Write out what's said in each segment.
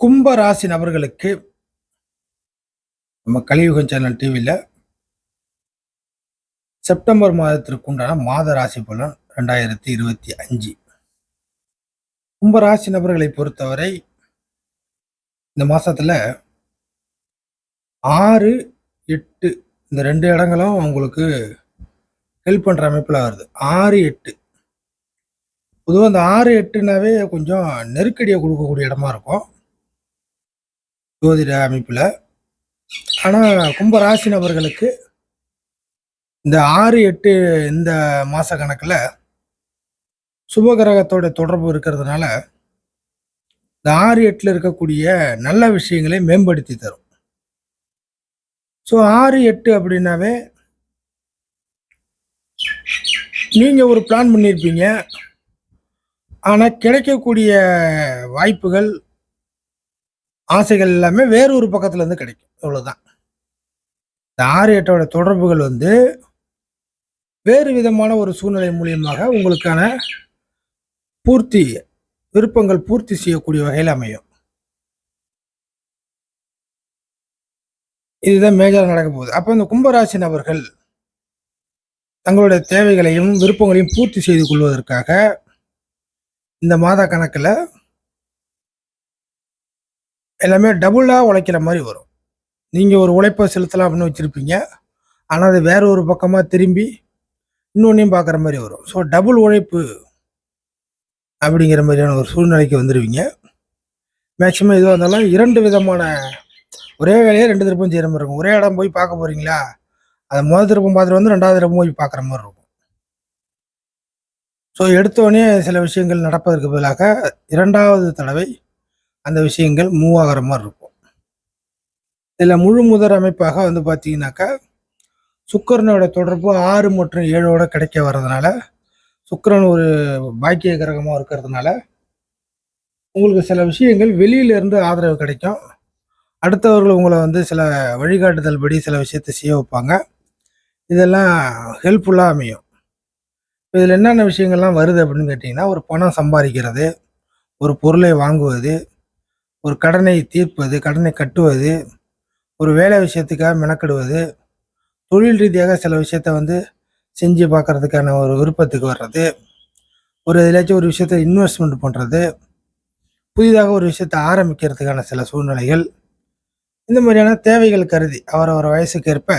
கும்பராசி நபர்களுக்கு நம்ம கலியுகம் சேனல் டிவியில் செப்டம்பர் மாதத்திற்கு உண்டான மாத ராசி பலன் ரெண்டாயிரத்தி இருபத்தி அஞ்சு. கும்பராசி நபர்களை பொறுத்தவரை இந்த மாதத்தில் ஆறு எட்டு இந்த ரெண்டு இடங்களும் உங்களுக்கு ஹெல்ப் பண்ணுற அமைப்பில் வருது. ஆறு எட்டு. பொதுவாக இந்த ஆறு எட்டுனாவே கொஞ்சம் நெருக்கடியை கொடுக்கக்கூடிய இடமா இருக்கும். ஜோதிட அமைப்பில். ஆனால் கும்ப ராசி நபர்களுக்கு இந்த ஆறு எட்டு இந்த மாத கணக்கில் சுபகிரகத்தோட தொடர்பு இருக்கிறதுனால இந்த ஆறு எட்டில் இருக்கக்கூடிய நல்ல விஷயங்களை மேம்படுத்தி தரும். ஸோ ஆறு எட்டு அப்படின்னாவே நீங்கள் ஒரு பிளான் பண்ணியிருப்பீங்க ஆனால் கிடைக்கக்கூடிய வாய்ப்புகள் ஆசைகள் எல்லாமே வேற ஒரு பக்கத்துல இருந்து கிடைக்கும். இவ்வளவுதான் இந்த ஆறு எட்டோட தொடர்புகள் வந்து வேறு விதமான ஒரு சூழ்நிலை மூலியமாக உங்களுக்கான பூர்த்தி விருப்பங்கள் பூர்த்தி செய்யக்கூடிய வகையில் அமையும். இதுதான் மேஜர் நடக்க போகுது. அப்போ இந்த கும்பராசி நபர்கள் தங்களுடைய தேவைகளையும் விருப்பங்களையும் பூர்த்தி செய்து கொள்வதற்காக இந்த மாத கணக்கில் எல்லாமே டபுளாக உழைக்கிற மாதிரி வரும். நீங்கள் ஒரு உழைப்பை செலுத்தலாம் அப்படின்னு வச்சுருப்பீங்க. ஆனால் அது வேற ஒரு பக்கமாக திரும்பி இன்னொன்றையும் பார்க்குற மாதிரி வரும். ஸோ டபுள் உழைப்பு அப்படிங்கிற மாதிரியான ஒரு சூழ்நிலைக்கு வந்துடுவீங்க மேக்சிமம் எதுவாக இருந்தாலும் இரண்டு விதமான ஒரே வேலையை ரெண்டு திருப்பம் செய்கிற மாதிரி இருக்கும். ஒரே இடம் போய் பார்க்க போகிறீங்களா அதை முதல் திருப்பம் பார்த்துட்டு வந்து ரெண்டாவது திருப்பம் போய் பார்க்குற மாதிரி இருக்கும். ஸோ எடுத்தோடனே சில விஷயங்கள் நடப்பதற்கு பதிலாக இரண்டாவது தடவை அந்த விஷயங்கள் மூவ் ஆகிற மாதிரி இருக்கும். இதில் முழு முதல் அமைப்பாக வந்து பார்த்தீங்கன்னாக்கா சுக்கரனோட தொடர்பு ஆறு மற்றும் ஏழோட கிடைக்க வர்றதுனால சுக்கரன் ஒரு பாக்கிய கிரகமாக இருக்கிறதுனால உங்களுக்கு சில விஷயங்கள் வெளியில இருந்து ஆதரவு கிடைக்கும். அடுத்தவர்கள் உங்களை வந்து சில வழிகாட்டுதல் படி சில விஷயத்தை செய்ய வைப்பாங்க. இதெல்லாம் ஹெல்ப்ஃபுல்லாக அமையும். இதில் என்னென்ன விஷயங்கள்லாம் வருது அப்படின்னு கேட்டிங்கன்னா ஒரு பணம் சம்பாதிக்கிறது ஒரு பொருளை வாங்குவது ஒரு கடனை தீர்ப்பது கடனை கட்டுவது ஒரு வேலை விஷயத்துக்காக மெனக்கிடுவது தொழில் ரீதியாக சில விஷயத்த வந்து செஞ்சு பார்க்கறதுக்கான ஒரு விருப்பத்துக்கு வர்றது ஒரு எதுலாச்சும் ஒரு விஷயத்த இன்வெஸ்ட்மெண்ட் பண்ணுறது புதிதாக ஒரு விஷயத்தை ஆரம்பிக்கிறதுக்கான சில சூழ்நிலைகள் இந்த மாதிரியான தேவைகள் கருதி அவரவர் வயசுக்கு ஏற்ப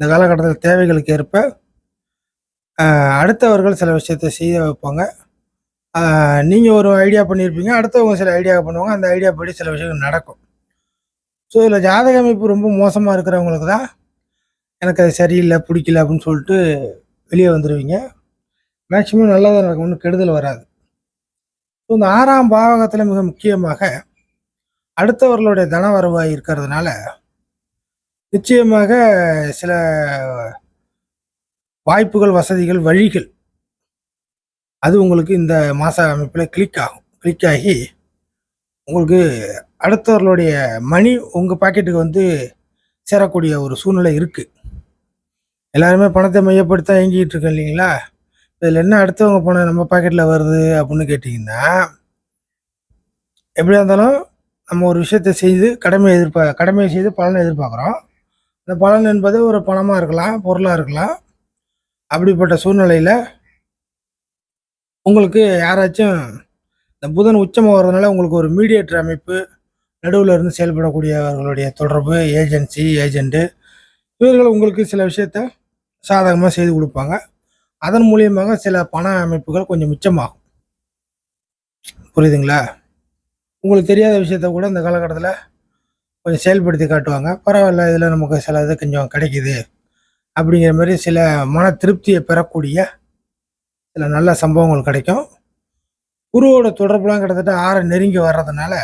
இந்த காலகட்டத்தில் தேவைகளுக்கு ஏற்ப அடுத்தவர்கள் சில விஷயத்தை செய்ய வைப்பாங்க. நீங்கள் ஒரு ஐடியா பண்ணியிருப்பீங்க அடுத்தவங்க சில ஐடியா பண்ணுவாங்க அந்த ஐடியா படி சில விஷயங்கள் நடக்கும். ஸோ இதில் ஜாதக அமைப்பு ரொம்ப மோசமாக இருக்கிறவங்களுக்கு தான் எனக்கு அது சரியில்லை பிடிக்கல அப்படின்னு சொல்லிட்டு வெளியே வந்துடுவீங்க மேக்சிமம் நல்லதாக நடக்கும் ஒன்றும் கெடுதல் வராது. ஸோ இந்த ஆறாம் பாவகத்தில் மிக முக்கியமாக அடுத்தவர்களுடைய தன வருவாய் இருக்கிறதுனால நிச்சயமாக சில வாய்ப்புகள் வசதிகள் வழிகள் அது உங்களுக்கு இந்த மாத அமைப்பில் கிளிக் ஆகும். கிளிக் ஆகி உங்களுக்கு அடுத்தவர்களுடைய மணி உங்கள் பாக்கெட்டுக்கு வந்து சேரக்கூடிய ஒரு சூழ்நிலை இருக்குது எல்லாருமே பணத்தை மையப்படுத்த இயங்கிட்டு இருக்கோம் இல்லைங்களா? இதில் என்ன அடுத்தவங்க பணம் நம்ம பாக்கெட்டில் வருது அப்படின்னு கேட்டிங்கன்னா எப்படியா இருந்தாலும் நம்ம ஒரு விஷயத்தை செய்து கடமை எதிர்பா கடமையை செய்து பலனை எதிர்பார்க்குறோம். அந்த பலன் என்பது ஒரு பணமாக இருக்கலாம் பொருளாக இருக்கலாம். அப்படிப்பட்ட சூழ்நிலையில் உங்களுக்கு யாராச்சும் இந்த புதன் உச்சமாக வர்றதுனால உங்களுக்கு ஒரு மீடியேட்டர் அமைப்பு நடுவில் இருந்து செயல்படக்கூடியவர்களுடைய தொடர்பு ஏஜென்சி ஏஜெண்ட்டு இவர்கள் உங்களுக்கு சில விஷயத்த சாதகமாக செய்து கொடுப்பாங்க. அதன் மூலியமாக சில பண அமைப்புகள் கொஞ்சம் மிச்சமாகும். புரியுதுங்களா? உங்களுக்கு தெரியாத விஷயத்த கூட இந்த காலகட்டத்தில் கொஞ்சம் செயல்படுத்தி காட்டுவாங்க. பரவாயில்ல இதில் நமக்கு சில இது கொஞ்சம் கிடைக்குது. அப்படிங்கிற மாதிரி சில மன திருப்தியை பெறக்கூடிய சில நல்ல சம்பவங்கள் கிடைக்கும். குருவோட தொடர்புலாம் கிட்டத்தட்ட ஆற நெருங்கி வர்றதுனால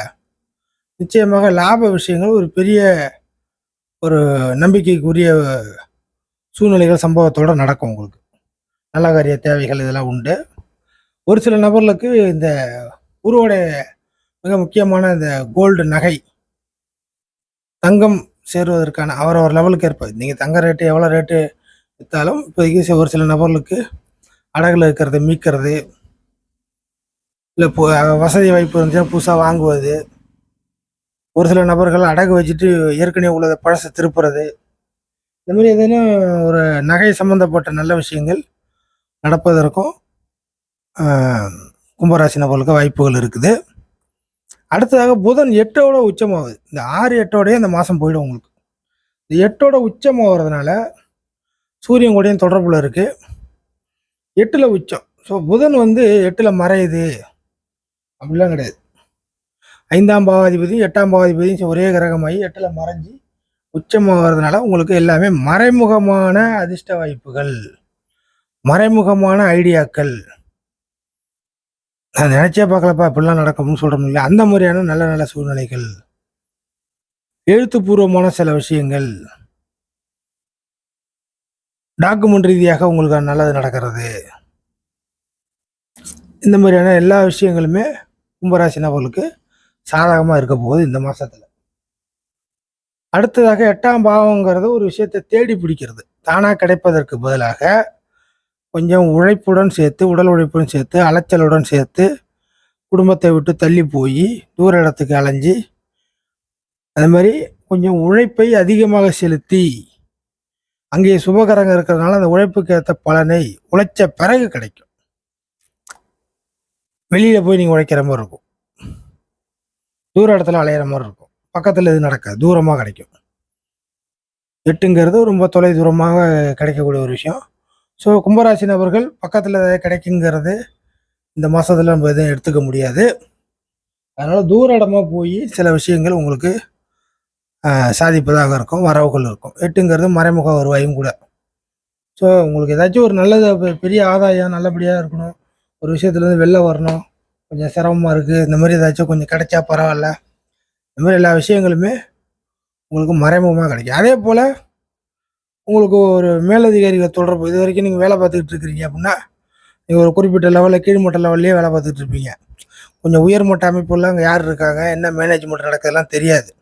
நிச்சயமாக லாப விஷயங்கள் ஒரு பெரிய ஒரு நம்பிக்கைக்குரிய சூழ்நிலைகள் சம்பவத்தோட நடக்கும் உங்களுக்கு. நல்ல காரிய தேவைகள் இதெல்லாம் உண்டு. ஒரு சில நபர்களுக்கு இந்த குருவோட மிக முக்கியமான இந்த கோல்டு நகை தங்கம் சேருவதற்கான அவரவர் லெவலுக்கு ஏற்ப நீங்கள் தங்க ரேட்டு எவ்வளோ ரேட்டு விற்றாலும் இப்போதைக்கு ஒரு சில நபர்களுக்கு அடகுல இருக்கிறத மீட்கிறது. இல்லை வசதி வாய்ப்பு இருந்துச்சுன்னா புதுசாக வாங்குவது. ஒரு சில நபர்கள் அடகு வச்சுட்டு ஏற்கனவே உள்ளதை பழசை திருப்புறது. இந்த மாதிரி ஏதேனும் ஒரு நகை சம்பந்தப்பட்ட நல்ல விஷயங்கள் நடப்பதற்கும் கும்பராசி நபர்களுக்கு வாய்ப்புகள் இருக்குது. அடுத்ததாக புதன் எட்டோட உச்சமாகுது. இந்த ஆறு எட்டோடய இந்த மாதம் போயிடும் உங்களுக்கு. இந்த எட்டோட உச்சமாகிறதுனால சூரியன் கூடயும் தொடர்புல இருக்குது எட்டில் உச்சம். ஸோ புதன் வந்து எட்டில் மறையுது. அப்படிலாம் கிடையாது. ஐந்தாம் பாவாதிபதியும் எட்டாம் பாவாதிபதியும் ஒரே கிரகமாகி எட்டில் மறைஞ்சு உச்சமாகிறதுனால உங்களுக்கு எல்லாமே மறைமுகமான அதிர்ஷ்ட வாய்ப்புகள். மறைமுகமான ஐடியாக்கள். நான் நினச்சே பார்க்கலப்பா இப்படிலாம் நடக்கும்னு சொல்கிறோம் இல்லையா அந்த மாதிரியான நல்ல நல்ல சூழ்நிலைகள். எழுத்துப்பூர்வமான சில விஷயங்கள். டாக்குமெண்ட் ரீதியாக உங்களுக்கு நல்லது நடக்கிறது. இந்த மாதிரியான எல்லா விஷயங்களுமே கும்பராசி நபர்களுக்கு சாதகமாக இருக்க போகுது இந்த மாதத்தில் அடுத்ததாக எட்டாம் பாவங்கிறது ஒரு விஷயத்தை தேடி பிடிக்கிறது. தானாக கிடைப்பதற்கு பதிலாக கொஞ்சம் உழைப்புடன் சேர்த்து உடல் உழைப்புடன் சேர்த்து அலைச்சலுடன் சேர்த்து குடும்பத்தை விட்டு தள்ளி போய் தூர இடத்துக்கு அலைஞ்சு அது மாதிரி கொஞ்சம் உழைப்பை அதிகமாக செலுத்தி அங்கே சுபகரங்க இருக்கிறதுனால அந்த உழைப்புக்கு ஏற்ற பலனை உழைச்ச பிறகு கிடைக்கும். வெளியில் போய் நீங்கள் உழைக்கிற மாதிரி இருக்கும். தூர இடத்துல அலையிற மாதிரி இருக்கும். பக்கத்தில் இது நடக்காது. தூரமாக கிடைக்கும். எட்டுங்கிறது ரொம்ப தொலை தூரமாக கிடைக்கக்கூடிய ஒரு விஷயம். ஸோ கும்பராசி நபர்கள் பக்கத்தில் கிடைக்குங்கிறது இந்த மாதத்தில் நம்ம எதுவும் எடுத்துக்க முடியாது. அதனால் தூர இடமாக போய் சில விஷயங்கள் உங்களுக்கு சாதிப்பதாக இருக்கும் வரவுகள் இருக்கும். எட்டுங்கிறது மறைமுக வருவாயும் கூட. ஸோ உங்களுக்கு ஏதாச்சும் ஒரு நல்லது பெ- பெரிய ஆதாயம் நல்லபடியாக இருக்கணும். ஒரு விஷயத்துலேருந்து வெளில வரணும். கொஞ்சம் சிரமமாக இருக்குது இந்த மாதிரி ஏதாச்சும் கொஞ்சம் கிடைச்சா பரவாயில்ல. இந்த மாதிரி எல்லா விஷயங்களுமே உங்களுக்கு மறைமுகமாக கிடைக்கும். அதே போல் உங்களுக்கு ஒரு மேலதிகாரிகள் தொடர்பு இது வரைக்கும் நீங்கள் வேலை பார்த்துக்கிட்டு இருக்கிறீங்க அப்படின்னா நீங்கள் ஒரு குறிப்பிட்ட லெவலில் கீழ்மட்ட லெவல்லையே வேலை பார்த்துக்கிட்டு இருப்பீங்க. கொஞ்சம் உயர்மட்ட அமைப்புலாம் அங்கே யார் இருக்காங்க என்ன மேனேஜ்மெண்ட் நடக்குதுலாம் தெரியாது.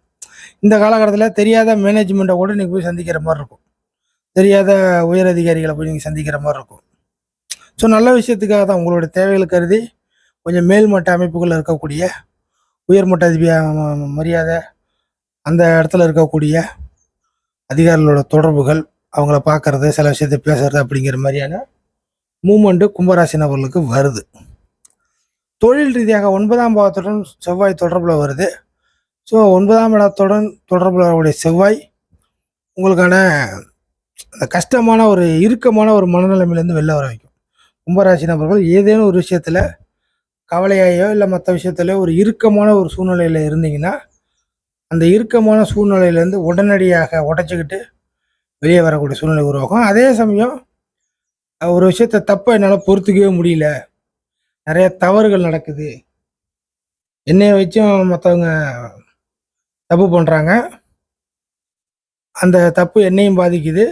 இந்த காலகட்டத்தில் தெரியாத மேனேஜ்மெண்ட்டை கூட நீங்கள் போய் சந்திக்கிற மாதிரி இருக்கும். தெரியாத உயர் அதிகாரிகளை போய் நீங்கள் சந்திக்கிற மாதிரி இருக்கும். ஸோ நல்ல விஷயத்துக்காக தான் உங்களோட தேவைகளை கருதி கொஞ்சம் மேல்மட்ட அமைப்புகளில் இருக்கக்கூடிய உயர்மட்ட அதிபியா மரியாதை அந்த இடத்துல இருக்கக்கூடிய அதிகாரிகளோட தொடர்புகள் அவங்கள பார்க்கறது சில விஷயத்தை பேசுறது அப்படிங்கிற மாதிரியான மூமெண்ட்டு கும்பராசி நபர்களுக்கு வருது. தொழில் ரீதியாக ஒன்பதாம் பாவத்துடன் செவ்வாய் தொடர்பில் வருது. ஸோ ஒன்பதாம் இடத்துடன் தொடர்புடைய செவ்வாய் உங்களுக்கான அந்த கஷ்டமான ஒரு இறுக்கமான ஒரு மனநிலைமையிலேருந்து வெளில வர வைக்கும். கும்பராசி நபர்கள் ஏதேனும் ஒரு விஷயத்தில் கவலையாயோ இல்லை மற்ற விஷயத்துல ஒரு இறுக்கமான ஒரு சூழ்நிலையில் இருந்தீங்கன்னா அந்த இறுக்கமான சூழ்நிலையிலேருந்து உடனடியாக உடச்சிக்கிட்டு வெளியே வரக்கூடிய சூழ்நிலை உருவாகும். அதே சமயம் ஒரு விஷயத்த தப்பாக என்னால் பொறுத்துக்கவே முடியல. நிறைய தவறுகள் நடக்குது. என்னைய வச்சும் மற்றவங்க தப்பு பண்ணுறாங்க அந்த தப்பு என்னையும் பாதிக்குது.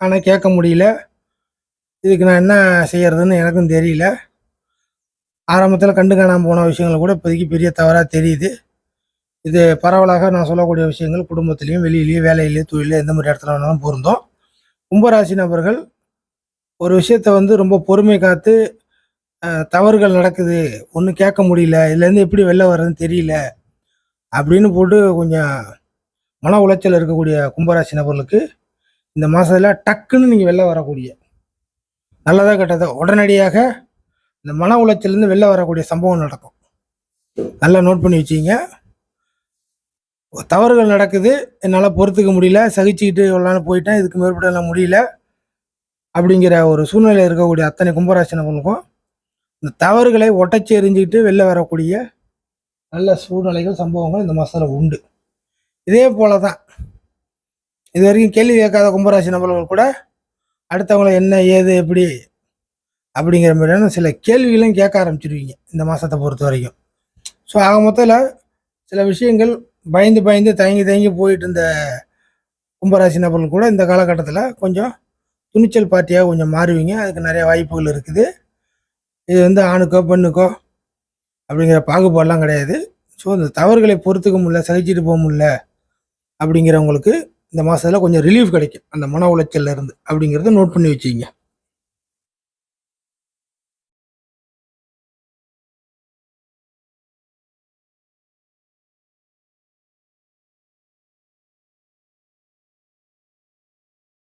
ஆனால் கேட்க முடியல. இதுக்கு நான் என்ன செய்கிறதுன்னு எனக்கும் தெரியல. ஆரம்பத்தில் கண்டு காணாமல் போன விஷயங்கள் கூட இப்போதைக்கு பெரிய தவறாக தெரியுது. இது பரவலாக நான் சொல்லக்கூடிய விஷயங்கள் குடும்பத்திலையும் வெளியிலையும் வேலையிலையும் தொழிலையும் எந்த மாதிரி இடத்துல வேணாலும் பொருந்தோம். கும்பராசி நபர்கள் ஒரு விஷயத்த வந்து ரொம்ப பொறுமை காத்து தவறுகள் நடக்குது. ஒன்றும் கேட்க முடியல. இதுலேருந்து எப்படி வெளில வர்றதுன்னு தெரியல. அப்படின்னு போட்டு கொஞ்சம் மன உளைச்சல் இருக்கக்கூடிய கும்பராசி நபர்களுக்கு இந்த மாதத்தில் டக்குன்னு நீங்கள் வெளில வரக்கூடிய நல்லதாக கெட்டதா உடனடியாக இந்த மன உளைச்சலேருந்து வெளில வரக்கூடிய சம்பவம் நடக்கும். நல்லா நோட் பண்ணி வச்சிங்க தவறுகள் நடக்குது என்னால் பொறுத்துக்க முடியல சகிச்சுக்கிட்டு இவ்வளோன்னு போயிட்டேன் இதுக்கு மேற்பட்டு முடியல அப்படிங்கிற ஒரு சூழ்நிலை இருக்கக்கூடிய அத்தனை கும்பராசி நபர்களுக்கும் இந்த தவறுகளை ஒட்டச்சி எறிஞ்சிக்கிட்டு வெளில வரக்கூடிய நல்ல சூழ்நிலைகள் சம்பவங்கள் இந்த மாதத்தில் உண்டு. இதே போல தான் இது வரைக்கும் கேள்வி கேட்காத கும்பராசி நபர்கள் கூட அடுத்தவங்களை என்ன ஏது எப்படி அப்படிங்கிற மாதிரியான சில கேள்விகளையும் கேட்க ஆரம்பிச்சிருவீங்க இந்த மாதத்தை பொறுத்த வரைக்கும். ஸோ ஆக மொத்தத்தில் சில விஷயங்கள் பயந்து பயந்து தயங்கி தயங்கி போயிட்டு இருந்த கும்பராசி நபர்கள் கூட இந்த காலகட்டத்தில் கொஞ்சம் துணிச்சல் பார்ட்டியாக கொஞ்சம் மாறுவீங்க. அதுக்கு நிறைய வாய்ப்புகள் இருக்குது. இது வந்து ஆணுக்கோ பெண்ணுக்கோ அப்படிங்கிற பாகுபாடெலாம் கிடையாது. ஸோ இந்த தவறுகளை பொறுத்துக்க முடியல சகிச்சுட்டு போக முடியல அப்படிங்கிறவங்களுக்கு இந்த மாதத்தில் கொஞ்சம் ரிலீஃப் கிடைக்கும். அந்த மன உளைச்சலில் இருந்து அப்படிங்கிறத நோட் பண்ணி வச்சுக்கிங்க.